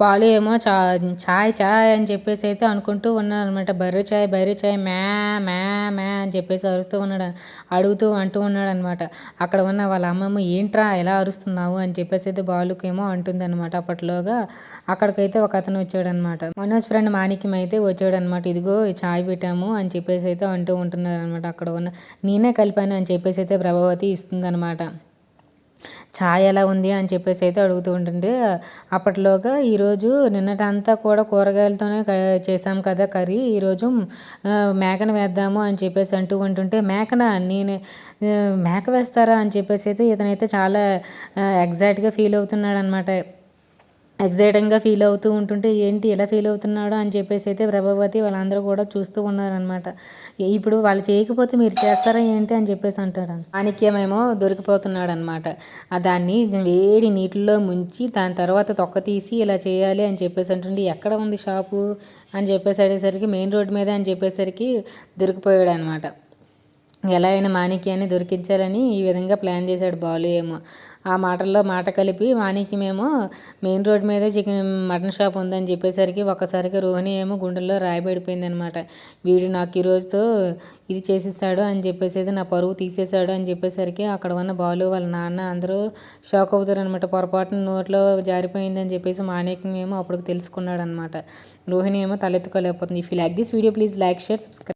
పాలు ఏమో చా చాయ్ చాయ్ అని చెప్పేసి అయితే అనుకుంటూ ఉన్నాడు అనమాట బర్రె చాయ్ బర్రె చాయ్ మ్యా మ్యా మ్యా అని చెప్పేసి అరుస్తూ ఉన్నాడు అడుగుతూ అంటూ ఉన్నాడు అనమాట అక్కడ ఉన్న వాళ్ళ అమ్మమ్మ ఏంట్రా ఎలా అరుస్తున్నావు? అని చెప్పేసి అయితే బాలుకేమో అంటుంది అనమాట అప్పట్లోగా. అక్కడికైతే ఒక అతను వచ్చాడనమాట మనోజ్ ఫ్రెండ్ మాణిక్యం అయితే వచ్చాడనమాట ఇదిగో చాయ్ పెట్టాము అని చెప్పేసి అయితే అంటూ ఉంటున్నారు అనమాట అక్కడ ఉన్న. నేనే కలిపాను అని చెప్పేసి అయితే ప్రభావతి ఇస్తుందనమాట ఛాయ్ ఎలా ఉంది అని చెప్పేసి అయితే అడుగుతూ ఉంటుండే అప్పట్లోగా ఈరోజు నిన్నటంతా కూడా కూరగాయలతోనే చేసాం కదా కర్రీ. ఈరోజు మేకన వేద్దాము అని చెప్పేసి అంటూ ఉంటుంటే మేకన నేను మేక వేస్తారా అని చెప్పేసి అయితే ఇతనైతే చాలా ఎగ్జాక్ట్గా ఫీల్ అవుతున్నాడు అనమాట ఎగ్జైటింగ్గా ఫీల్ అవుతూ ఉంటుంటే ఏంటి ఎలా ఫీల్ అవుతున్నాడో? అని చెప్పేసి అయితే ప్రభావతి వాళ్ళందరూ కూడా చూస్తూ ఉన్నారనమాట ఇప్పుడు వాళ్ళు చేయకపోతే మీరు చేస్తారా ఏంటి? అని చెప్పేసి అంటాడు. మాణిక్యమేమో దొరికిపోతున్నాడు అనమాట దాన్ని వేడి నీటిలో ముంచి దాని తర్వాత తొక్క తీసి ఇలా చేయాలి అని చెప్పేసి అంటుండే ఎక్కడ ఉంది షాపు? అని చెప్పేసి అడిగేసరికి మెయిన్ రోడ్ మీద అని చెప్పేసరికి దొరికిపోయాడు అనమాట ఎలా అయినా మాణిక్యాన్ని దొరికించాలని ఈ విధంగా ప్లాన్ చేశాడు బాలు ఏమో. ఆ మాటల్లో మాట కలిపి మాణిక్యమేమో మెయిన్ రోడ్ మీదే చికెన్ మటన్ షాప్ ఉందని చెప్పేసరికి ఒక్కసారిగా రోహిణి ఏమో గుండెల్లో రాయబడిపోయింది అనమాట వీడు నాకు ఈరోజుతో ఇది చేసేసాడు అని చెప్పేసి నా పరువు తీసేశాడు అని చెప్పేసరికి అక్కడ ఉన్న బాలు వాళ్ళ నాన్న అందరూ షాక్ అవుతారు అనమాట పొరపాటున నోట్లో జారిపోయిందని చెప్పేసి మాణిక్యం ఏమో అప్పుడు తెలుసుకున్నాడు అనమాట రోహిణి ఏమో తలెత్తుకోలేకపోతుంది. If you like this video please like share subscribe